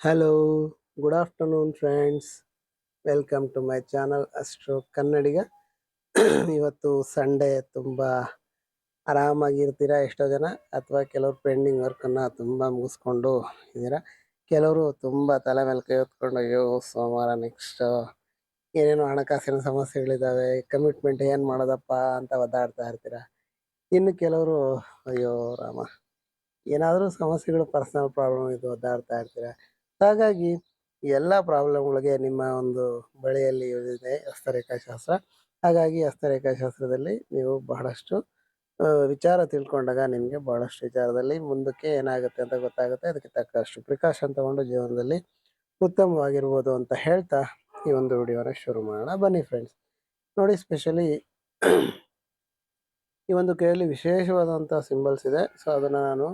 Hello good afternoon friends welcome to my channel astro Kannadiga ಇವತ್ತು Sunday ತುಂಬ ಆರಾಮಾಗಿರ್ತೀರಾ ಎಷ್ಟೋ ಜನ ಅಥವಾ ಕೆಲವರು ಪೆಂಡಿಂಗ್ ವರ್ಕನ್ನು ತುಂಬ ಮುಗಿಸ್ಕೊಂಡು ಇದ್ದೀರಾ ಕೆಲವರು ತುಂಬ ತಲೆ ಮೇಲೆ ಕೈ ಹೊತ್ಕೊಂಡು ಅಯ್ಯೋ ಸೋಮವಾರ ನೆಕ್ಸ್ಟು ಏನೇನೋ ಹಣಕಾಸಿನ ಸಮಸ್ಯೆಗಳಿದ್ದಾವೆ ಕಮಿಟ್ಮೆಂಟ್ ಏನು ಮಾಡೋದಪ್ಪ ಅಂತ ಒದ್ದಾಡ್ತಾ ಇರ್ತೀರಾ ಇನ್ನು ಕೆಲವರು ಅಯ್ಯೋ ರಾಮ ಏನಾದರೂ ಸಮಸ್ಯೆಗಳು ಪರ್ಸನಲ್ ಪ್ರಾಬ್ಲಮ್ ಇದು ಒದ್ದಾಡ್ತಾ ಇರ್ತೀರಾ ಹಾಗಾಗಿ ಎಲ್ಲ ಪ್ರಾಬ್ಲಮ್ಗಳಿಗೆ ನಿಮ್ಮ ಒಂದು ಬಳಿಯಲ್ಲಿ ಇದೆ ಹಸ್ತರೇಖಾಶಾಸ್ತ್ರ ಹಾಗಾಗಿ ಹಸ್ತರೇಖಾಶಾಸ್ತ್ರದಲ್ಲಿ ನೀವು ಬಹಳಷ್ಟು ವಿಚಾರ ತಿಳ್ಕೊಂಡಾಗ ನಿಮಗೆ ಬಹಳಷ್ಟು ವಿಚಾರದಲ್ಲಿ ಮುಂದಕ್ಕೆ ಏನಾಗುತ್ತೆ ಅಂತ ಗೊತ್ತಾಗುತ್ತೆ. ಅದಕ್ಕೆ ತಕ್ಕಷ್ಟು ಪ್ರಿಕಾಷನ್ ತಗೊಂಡು ಜೀವನದಲ್ಲಿ ಉತ್ತಮವಾಗಿರ್ಬೋದು ಅಂತ ಹೇಳ್ತಾ ಈ ಒಂದು ವಿಡಿಯೋನ ಶುರು ಮಾಡೋಣ. ಬನ್ನಿ ಫ್ರೆಂಡ್ಸ್ ನೋಡಿ ಸ್ಪೆಷಲಿ ಈ ಒಂದು ಕೈಯಲ್ಲಿ ವಿಶೇಷವಾದಂಥ ಸಿಂಬಲ್ಸ್ ಇದೆ. ಸೊ ಅದನ್ನು ನಾನು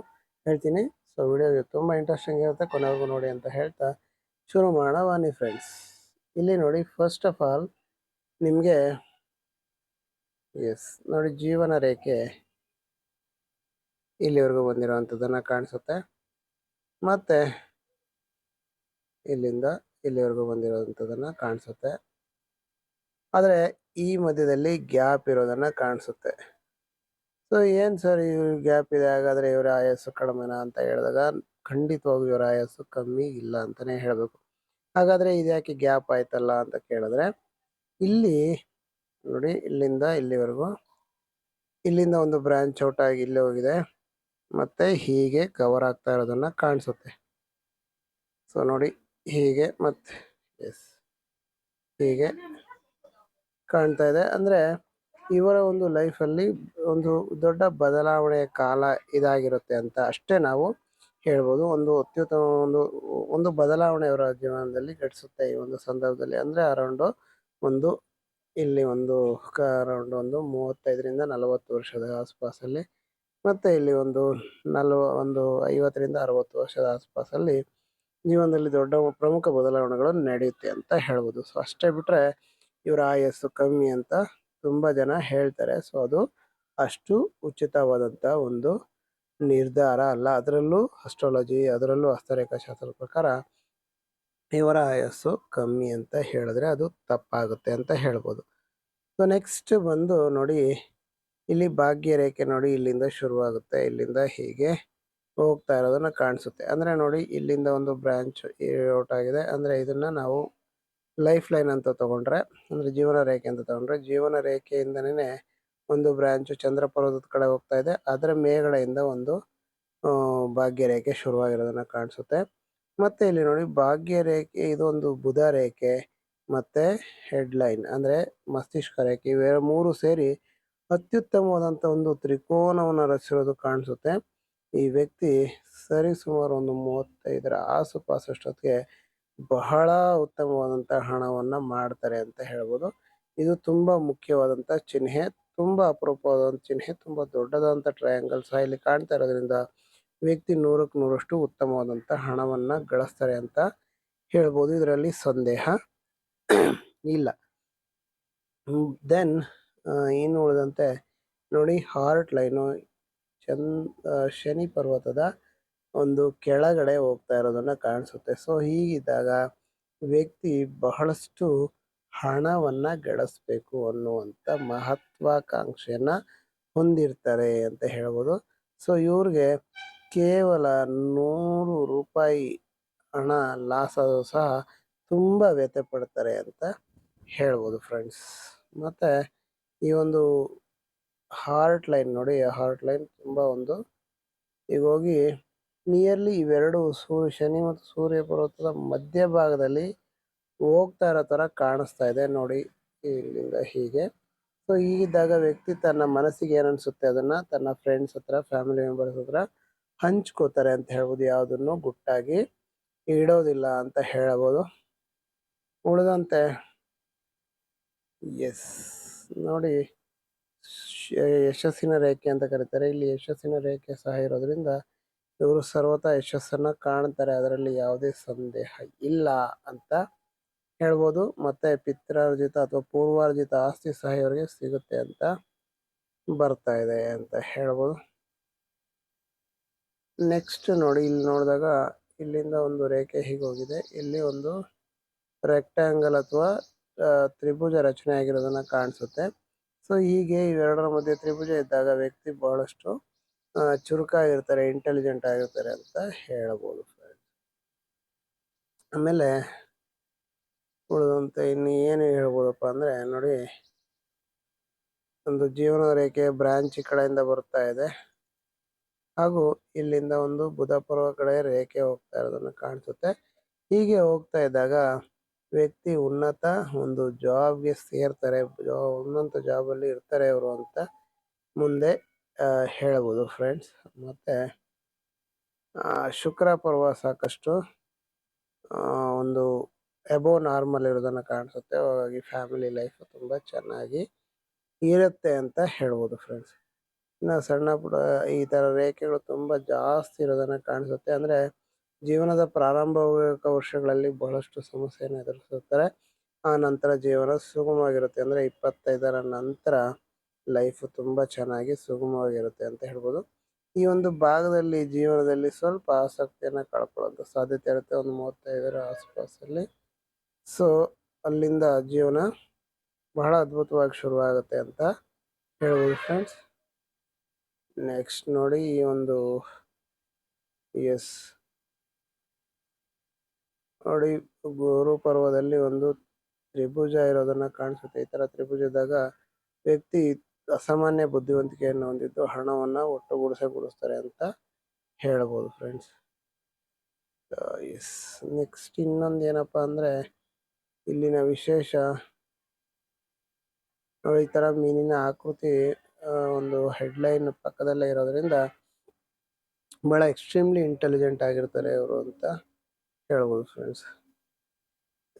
ಹೇಳ್ತೀನಿ. ಸೊ ವಿಡಿಯೋ ತುಂಬ ಇಂಟ್ರೆಸ್ಟಿಂಗ್ ಇರುತ್ತೆ. ಕೊನೆವರೆಗೂ ನೋಡಿ ಅಂತ ಹೇಳ್ತಾ ಶುರು ಮಾಡೋಣ ಬನ್ನಿ ಫ್ರೆಂಡ್ಸ್ ಇಲ್ಲಿ ನೋಡಿ ಫಸ್ಟ್ ಆಫ್ ಆಲ್ ನಿಮಗೆ ಎಸ್ ನೋಡಿ ಜೀವನ ರೇಖೆ ಇಲ್ಲಿವರೆಗೂ ಬಂದಿರೋವಂಥದ್ದನ್ನು ಕಾಣಿಸುತ್ತೆ. ಮತ್ತೆ ಇಲ್ಲಿಂದ ಇಲ್ಲಿವರೆಗೂ ಬಂದಿರೋವಂಥದ್ದನ್ನು ಕಾಣಿಸುತ್ತೆ. ಆದರೆ ಈ ಮಧ್ಯದಲ್ಲಿ ಗ್ಯಾಪ್ ಇರೋದನ್ನು ಕಾಣಿಸುತ್ತೆ. ಸೊ ಏನು ಸರ್ ಇವ್ರ ಗ್ಯಾಪ್ ಇದೆ? ಹಾಗಾದರೆ ಇವರ ಆಯಸ್ಸು ಕಡಿಮೆನಾ ಅಂತ ಹೇಳಿದಾಗ ಖಂಡಿತವಾಗೂ ಇವರ ಆಯಸ್ಸು ಕಮ್ಮಿ ಇಲ್ಲ ಅಂತಲೇ ಹೇಳಬೇಕು. ಹಾಗಾದರೆ ಇದ್ಯಾಕೆ ಗ್ಯಾಪ್ ಆಯ್ತಲ್ಲ ಅಂತ ಕೇಳಿದ್ರೆ, ಇಲ್ಲಿ ನೋಡಿ, ಇಲ್ಲಿಂದ ಇಲ್ಲಿವರೆಗೂ, ಇಲ್ಲಿಂದ ಒಂದು ಬ್ರಾಂಚ್ ಔಟ್ ಆಗಿ ಇಲ್ಲಿ ಹೋಗಿದೆ. ಮತ್ತೆ ಹೀಗೆ ಕವರ್ ಆಗ್ತಾ ಇರೋದನ್ನ ಕಾಣಿಸುತ್ತೆ. ಸೊ ನೋಡಿ, ಹೀಗೆ ಮತ್ತೆ ಎಸ್ ಹೀಗೆ ಕಾಣ್ತಾ ಇದೆ. ಅಂದರೆ ಇವರ ಒಂದು ಲೈಫಲ್ಲಿ ಒಂದು ದೊಡ್ಡ ಬದಲಾವಣೆಯ ಕಾಲ ಇದಾಗಿರುತ್ತೆ ಅಂತ ಅಷ್ಟೇ ನಾವು ಹೇಳ್ಬೋದು. ಒಂದು ಅತ್ಯುತ್ತಮ ಒಂದು ಒಂದು ಬದಲಾವಣೆ ಅವರ ಜೀವನದಲ್ಲಿ ಘಟಿಸುತ್ತೆ ಈ ಒಂದು ಸಂದರ್ಭದಲ್ಲಿ. ಅಂದರೆ ಅರೌಂಡು ಒಂದು, ಇಲ್ಲಿ ಒಂದು ಅರೌಂಡ್ ಒಂದು ಮೂವತ್ತೈದರಿಂದ ನಲವತ್ತು ವರ್ಷದ ಆಸ್ಪಾಸಲ್ಲಿ ಮತ್ತೆ ಇಲ್ಲಿ ಒಂದು ನಲ್ವ, ಒಂದು ಐವತ್ತರಿಂದ ಅರವತ್ತು ವರ್ಷದ ಆಸ್ಪಾಸಲ್ಲಿ ಜೀವನದಲ್ಲಿ ದೊಡ್ಡ ಪ್ರಮುಖ ಬದಲಾವಣೆಗಳು ನಡೆಯುತ್ತೆ ಅಂತ ಹೇಳ್ಬೋದು. ಸೊ ಅಷ್ಟೇ ಬಿಟ್ಟರೆ ಇವರ ಆಯಸ್ಸು ಕಮ್ಮಿ ಅಂತ ತುಂಬಾ ಜನ ಹೇಳ್ತಾರೆ. ಸೊ ಅದು ಅಷ್ಟು ಉಚಿತವಾದಂತ ಒಂದು ನಿರ್ಧಾರ ಅಲ್ಲ. ಅದರಲ್ಲೂ ಅಸ್ಟ್ರಾಲಜಿ ಅದರಲ್ಲೂ ಹಸ್ತರೇಖಾಶಾಸ್ತ್ರದ ಪ್ರಕಾರ ಇವರ ಆಯಸ್ಸು ಕಮ್ಮಿ ಅಂತ ಹೇಳಿದ್ರೆ ಅದು ತಪ್ಪಾಗುತ್ತೆ ಅಂತ ಹೇಳ್ಬೋದು. ಸೊ ನೆಕ್ಸ್ಟ್ ಬಂದು ನೋಡಿ, ಇಲ್ಲಿ ಭಾಗ್ಯ ರೇಖೆ ನೋಡಿ ಇಲ್ಲಿಂದ ಶುರುವಾಗುತ್ತೆ. ಇಲ್ಲಿಂದ ಹೀಗೆ ಹೋಗ್ತಾ ಇರೋದನ್ನ ಕಾಣಿಸುತ್ತೆ. ಅಂದ್ರೆ ನೋಡಿ, ಇಲ್ಲಿಂದ ಒಂದು ಬ್ರಾಂಚ್ ಔಟ್ ಆಗಿದೆ. ಅಂದ್ರೆ ಇದನ್ನ ನಾವು ಲೈಫ್ ಲೈನ್ ಅಂತ ತಗೊಂಡ್ರೆ, ಅಂದ್ರೆ ಜೀವನ ರೇಖೆ ಅಂತ ತಗೊಂಡ್ರೆ, ಜೀವನ ರೇಖೆಯಿಂದನೇ ಒಂದು ಬ್ರಾಂಚ್ ಚಂದ್ರ ಪರ್ವತದ ಕಡೆ ಹೋಗ್ತಾ ಇದೆ. ಅದರ ಮೇಲ್ಗಡೆಯಿಂದ ಒಂದು ಭಾಗ್ಯ ರೇಖೆ ಶುರುವಾಗಿರೋದನ್ನ ಕಾಣಿಸುತ್ತೆ. ಮತ್ತೆ ಇಲ್ಲಿ ನೋಡಿ ಭಾಗ್ಯ ರೇಖೆ ಇದೊಂದು ಬುಧ ರೇಖೆ, ಮತ್ತೆ ಹೆಡ್ ಲೈನ್ ಅಂದ್ರೆ ಮಸ್ತಿಷ್ಕ ರೇಖೆ, ಇವೆ ಮೂರು ಸೇರಿ ಅತ್ಯುತ್ತಮವಾದಂತ ಒಂದು ತ್ರಿಕೋನವನ್ನು ರಚಿಸಿರೋದು ಕಾಣಿಸುತ್ತೆ. ಈ ವ್ಯಕ್ತಿ ಸರಿ ಸುಮಾರು ಒಂದು ಮೂವತ್ತೈದರ ಆಸುಪಾಸಷ್ಟೊತ್ತಿಗೆ ಬಹಳ ಉತ್ತಮವಾದಂತಹ ಹಣವನ್ನ ಮಾಡ್ತಾರೆ ಅಂತ ಹೇಳ್ಬೋದು. ಇದು ತುಂಬಾ ಮುಖ್ಯವಾದಂತಹ ಚಿಹ್ನೆ, ತುಂಬಾ ಅಪರೂಪವಾದಂತ ಚಿಹ್ನೆ, ತುಂಬಾ ದೊಡ್ಡದಾದಂತ ಟ್ರಯಾಂಗಲ್ ಸಹ ಇಲ್ಲಿ ಕಾಣ್ತಾ ಇರೋದ್ರಿಂದ ವ್ಯಕ್ತಿ ನೂರಕ್ಕೆ ನೂರಷ್ಟು ಉತ್ತಮವಾದಂತ ಹಣವನ್ನ ಗಳಿಸ್ತಾರೆ ಅಂತ ಹೇಳ್ಬೋದು. ಇದರಲ್ಲಿ ಸಂದೇಹ ಇಲ್ಲ. ದೆನ್ ಏನು ಉಳಿದಂತೆ, ನೋಡಿ ಹಾರ್ಟ್ ಲೈನು ಚಂದ, ಶನಿ ಪರ್ವತದ ಒಂದು ಕೆಳಗಡೆ ಹೋಗ್ತಾ ಇರೋದನ್ನ ಕಾಣಿಸುತ್ತೆ. ಸೊ, ಹೀಗಿದ್ದಾಗ ವ್ಯಕ್ತಿ ಬಹಳಷ್ಟು ಹಣವನ್ನ ಗಳಿಸ್ಬೇಕು ಅನ್ನುವಂಥ ಮಹತ್ವಾಕಾಂಕ್ಷೆಯನ್ನ ಹೊಂದಿರ್ತಾರೆ ಅಂತ ಹೇಳ್ಬೋದು. ಸೊ, ಇವ್ರಿಗೆ ಕೇವಲ ನೂರು ರೂಪಾಯಿ ಹಣ ಲಾಸ್ ಆದರೂ ಸಹ ತುಂಬ ವ್ಯಥೆ ಪಡ್ತಾರೆ ಅಂತ ಹೇಳ್ಬೋದು ಫ್ರೆಂಡ್ಸ್. ಮತ್ತೆ ಈ ಒಂದು ಹಾರ್ಟ್ ಲೈನ್ ನೋಡಿ ಹಾರ್ಟ್ ಲೈನ್ ತುಂಬ ಒಂದು ಈಗ ಹೋಗಿ ನಿಯರ್ಲಿ ಇವೆರಡು ಸೂರ್ಯ ಶನಿ ಮತ್ತು ಸೂರ್ಯ ಪರ್ವತದ ಮಧ್ಯಭಾಗದಲ್ಲಿ ಹೋಗ್ತಾ ಇರೋ ಥರ ಕಾಣಿಸ್ತಾ ಇದೆ. ನೋಡಿ, ಇಲ್ಲಿಂದ ಹೀಗೆ. ಸೊ ಹೀಗಿದ್ದಾಗ ವ್ಯಕ್ತಿ ತನ್ನ ಮನಸ್ಸಿಗೆ ಏನು ಅನ್ಸುತ್ತೆ? ಅದನ್ನ ತನ್ನ ಫ್ರೆಂಡ್ಸ್ ಹತ್ರ ಫ್ಯಾಮಿಲಿ ಮೆಂಬರ್ಸ್ ಹತ್ರ ಹಂಚ್ಕೋತಾರೆ ಅಂತ ಹೇಳ್ಬೋದು. ಯಾವುದನ್ನು ಗುಟ್ಟಾಗಿ ಇಡೋದಿಲ್ಲ ಅಂತ ಹೇಳಬಹುದು ಉಳಿದಂತೆ ಎಸ್ ನೋಡಿ, ಯಶಸ್ಸಿನ ರೇಖೆ ಅಂತ ಕರೀತಾರೆ. ಇಲ್ಲಿ ಯಶಸ್ಸಿನ ರೇಖೆ ಸಹ ಇರೋದ್ರಿಂದ ಇವರು ಸರ್ವತಾ ಯಶಸ್ಸನ್ನ ಕಾಣ್ತಾರೆ. ಅದರಲ್ಲಿ ಯಾವುದೇ ಸಂದೇಹ ಇಲ್ಲ ಅಂತ ಹೇಳ್ಬೋದು. ಮತ್ತೆ ಪಿತ್ರಾರ್ಜಿತ ಅಥವಾ ಪೂರ್ವಾರ್ಜಿತ ಆಸ್ತಿ ಸಹ ಇವರಿಗೆ ಸಿಗುತ್ತೆ ಅಂತ ಬರ್ತಾ ಇದೆ ಅಂತ ಹೇಳ್ಬೋದು. ನೆಕ್ಸ್ಟ್ ನೋಡಿ, ಇಲ್ಲಿ ನೋಡಿದಾಗ ಇಲ್ಲಿಂದ ಒಂದು ರೇಖೆ ಹೀಗೆ ಹೋಗಿದೆ. ಇಲ್ಲಿ ಒಂದು ರೆಕ್ಟ್ಯಾಂಗಲ್ ಅಥವಾ ತ್ರಿಭುಜ ರಚನೆ ಆಗಿರೋದನ್ನ ಕಾಣಿಸುತ್ತೆ. ಸೊ ಹೀಗೆ ಇವೆರಡರ ಮಧ್ಯೆ ತ್ರಿಭುಜ ಇದ್ದಾಗ ವ್ಯಕ್ತಿ ಬಹಳಷ್ಟು ಚುರುಕಾಗಿರ್ತಾರೆ ಇಂಟೆಲಿಜೆಂಟ್ ಆಗಿರ್ತಾರೆ ಅಂತ ಹೇಳ್ಬೋದು ಫ್ರೆಂಡ್ಸ್ ಆಮೇಲೆ ಉಳಿದಂತೆ ಇನ್ನು ಏನು ಹೇಳ್ಬೋದಪ್ಪ ಅಂದ್ರೆ ನೋಡಿ, ಒಂದು ಜೀವನ ರೇಖೆ ಬ್ರಾಂಚ್ ಕಡೆಯಿಂದ ಬರ್ತಾ ಇದೆ. ಹಾಗೂ ಇಲ್ಲಿಂದ ಒಂದು ಬುಧಪರ್ವ ಕಡೆ ರೇಖೆ ಹೋಗ್ತಾ ಇರೋದನ್ನ ಕಾಣಿಸುತ್ತೆ. ಹೀಗೆ ಹೋಗ್ತಾ ಇದ್ದಾಗ ವ್ಯಕ್ತಿ ಉನ್ನತ ಒಂದು ಜಾಬ್ಗೆ ಸೇರ್ತಾರೆ ಉನ್ನತ ಜಾಬಲ್ಲಿ ಇರ್ತಾರೆ ಅವರು ಅಂತ ಮುಂದೆ ಹೇಳ್ಬೋದು ಫ್ರೆಂಡ್ಸ್ ಮತ್ತೆ ಶುಕ್ರ ಪರ್ವ ಸಾಕಷ್ಟು ಒಂದು ಎಬೋ ನಾರ್ಮಲ್ ಇರೋದನ್ನ ಕಾಣಿಸುತ್ತೆ. ಹಾಗಾಗಿ ಫ್ಯಾಮಿಲಿ ಲೈಫ್ ತುಂಬ ಚೆನ್ನಾಗಿ ಇರುತ್ತೆ ಅಂತ ಹೇಳ್ಬೋದು ಫ್ರೆಂಡ್ಸ್ ಇನ್ನು ಸಣ್ಣ ಪುಟ್ಟ ಈ ಥರ ರೇಖೆಗಳು ತುಂಬ ಜಾಸ್ತಿ ಇರೋದನ್ನ ಕಾಣಿಸುತ್ತೆ. ಅಂದರೆ ಜೀವನದ ಪ್ರಾರಂಭಿಕ ವರ್ಷಗಳಲ್ಲಿ ಬಹಳಷ್ಟು ಸಮಸ್ಯೆಯನ್ನು ಎದುರಿಸುತ್ತಾರೆ. ಆ ನಂತರ ಜೀವನ ಸುಗಮವಾಗಿರುತ್ತೆ. ಅಂದರೆ ಇಪ್ಪತ್ತೈದರ ನಂತರ ಲೈಫ್ ತುಂಬಾ ಚೆನ್ನಾಗಿ ಸುಗಮವಾಗಿರುತ್ತೆ ಅಂತ ಹೇಳ್ಬೋದು. ಈ ಒಂದು ಭಾಗದಲ್ಲಿ ಜೀವನದಲ್ಲಿ ಸ್ವಲ್ಪ ಆಸಕ್ತಿಯನ್ನ ಕಳ್ಕೊಳ್ಳೋದು ಸಾಧ್ಯತೆ ಇರುತ್ತೆ. ಒಂದು ಮೂವತ್ತೈದರ ಆಸ್ಪಾಸಲ್ಲಿ. ಸೊ ಅಲ್ಲಿಂದ ಜೀವನ ಬಹಳ ಅದ್ಭುತವಾಗಿ ಶುರುವಾಗುತ್ತೆ ಅಂತ ಹೇಳ್ಬೋದು ಫ್ರೆಂಡ್ಸ್ ನೆಕ್ಸ್ಟ್ ನೋಡಿ ಈ ಒಂದು ಎಸ್ ನೋಡಿ, ಗುರು ಪರ್ವದಲ್ಲಿ ಒಂದು ತ್ರಿಭುಜ ಇರೋದನ್ನ ಕಾಣಿಸುತ್ತೆ. ಈ ತರ ತ್ರಿಭುಜದಾಗ ವ್ಯಕ್ತಿ ಅಸಾಮಾನ್ಯ ಬುದ್ಧಿವಂತಿಕೆಯನ್ನು ಹೊಂದಿದ್ದು ಹಣವನ್ನು ಒಟ್ಟುಗೂಡಿಸಗೂಡಿಸ್ತಾರೆ ಅಂತ ಹೇಳ್ಬೋದು ಫ್ರೆಂಡ್ಸ್ ಎಸ್ ನೆಕ್ಸ್ಟ್ ಇನ್ನೊಂದು ಏನಪ್ಪ ಅಂದರೆ ಇಲ್ಲಿನ ವಿಶೇಷ ಈ ಥರ ಮೀನಿನ ಆಕೃತಿ ಒಂದು ಹೆಡ್ಲೈನ್ ಪಕ್ಕದಲ್ಲೇ ಇರೋದ್ರಿಂದ ಭಾಳ ಎಕ್ಸ್ಟ್ರೀಮ್ಲಿ ಇಂಟೆಲಿಜೆಂಟ್ ಆಗಿರ್ತಾರೆ ಇವರು ಅಂತ ಹೇಳ್ಬೋದು ಫ್ರೆಂಡ್ಸ್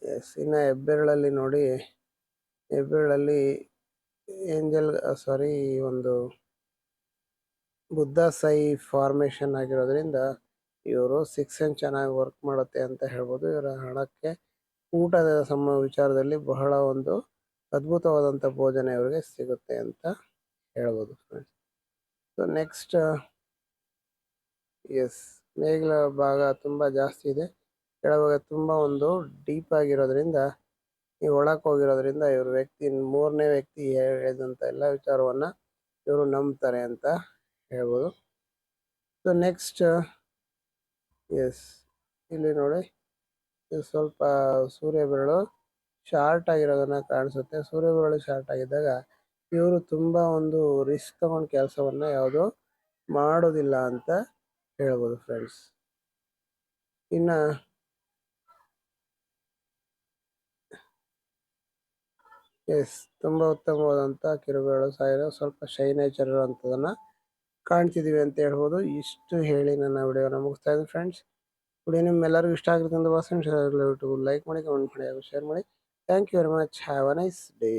ಎಸ್ ಇನ್ನು ಹೆಬ್ಬೆರಳಲ್ಲಿ ನೋಡಿ ಹೆಬ್ಬೆರಳಲ್ಲಿ ಏಂಜಲ್ ಸಾರಿ, ಒಂದು ಬುದ್ಧ ಸೈ ಫಾರ್ಮೇಶನ್ ಆಗಿರೋದ್ರಿಂದ ಇವರು ಸಿಕ್ಸನ್ ಸೆನ್ ಚೆನ್ನಾಗಿ ವರ್ಕ್ ಮಾಡುತ್ತೆ ಅಂತ ಹೇಳ್ಬೋದು. ಇವರ ಹಣಕ್ಕೆ ಊಟದ ಸಮ, ವಿಚಾರದಲ್ಲಿ ಬಹಳ ಒಂದು ಅದ್ಭುತವಾದಂಥ ಭೋಜನ ಇವರಿಗೆ ಸಿಗುತ್ತೆ ಅಂತ ಹೇಳ್ಬೋದು ಫ್ರೆಂಡ್ಸ್ ಸೊ ನೆಕ್ಸ್ಟ್ ಎಸ್ ಮೇಘಲ ಭಾಗ ತುಂಬ ಜಾಸ್ತಿ ಇದೆ. ಕೆಳಭಾಗ ತುಂಬ ಒಂದು ಡೀಪ್ ಆಗಿರೋದ್ರಿಂದ ಈ ಒಳಕ್ ಹೋಗಿರೋದ್ರಿಂದ ಇವ್ರ ವ್ಯಕ್ತಿ, ಮೂರನೇ ವ್ಯಕ್ತಿ ಹೇಳಿದಂತ ಎಲ್ಲ ವಿಚಾರವನ್ನ ಇವರು ನಂಬ್ತಾರೆ ಅಂತ ಹೇಳ್ಬೋದು. ಸೊ ನೆಕ್ಸ್ಟ್ ಎಸ್ ಇಲ್ಲಿ ನೋಡಿ. ಇದು ಸ್ವಲ್ಪ ಸೂರ್ಯ ಬೆರಳು ಶಾರ್ಟ್ ಆಗಿರೋದನ್ನ ಕಾಣಿಸುತ್ತೆ. ಸೂರ್ಯ ಬೆರಳು ಶಾರ್ಟ್ ಆಗಿದ್ದಾಗ ಇವರು ತುಂಬಾ ಒಂದು ರಿಸ್ಕ್ ತಗೊಂಡು ಕೆಲಸವನ್ನ ಯಾವುದು ಮಾಡೋದಿಲ್ಲ ಅಂತ ಹೇಳ್ಬೋದು ಫ್ರೆಂಡ್ಸ್ ಇನ್ನ ಎಸ್, ತುಂಬಾ ಉತ್ತಮವಾದಂತ ಕಿರುಬೆರಳು ಸಾಯಿರೋ ಸ್ವಲ್ಪ ಶೈ ನೇಚರ್ ಇರುವಂತದನ್ನ ಕಾಣ್ತಿದೀವಿ ಅಂತ ಹೇಳ್ಬೋದು. ಇಷ್ಟು ಹೇಳಿ ನನ್ನ ವಿಡಿಯೋನ ಮುಗಿಸ್ತಾ ಇದ್ದೀನಿ ಫ್ರೆಂಡ್ಸ್. ವಿಡಿಯೋ ನಿಮ್ಮೆಲ್ಲರಿಗೂ ಇಷ್ಟ ಆಗುತ್ತೆ ಅಂತ ಭಾವಿಸ್ತೀನಿ. ಲೈಕ್ ಮಾಡಿ, ಕಮೆಂಟ್ ಮಾಡಿ ಶೇರ್ ಮಾಡಿ. Thank you very much. Have a nice day.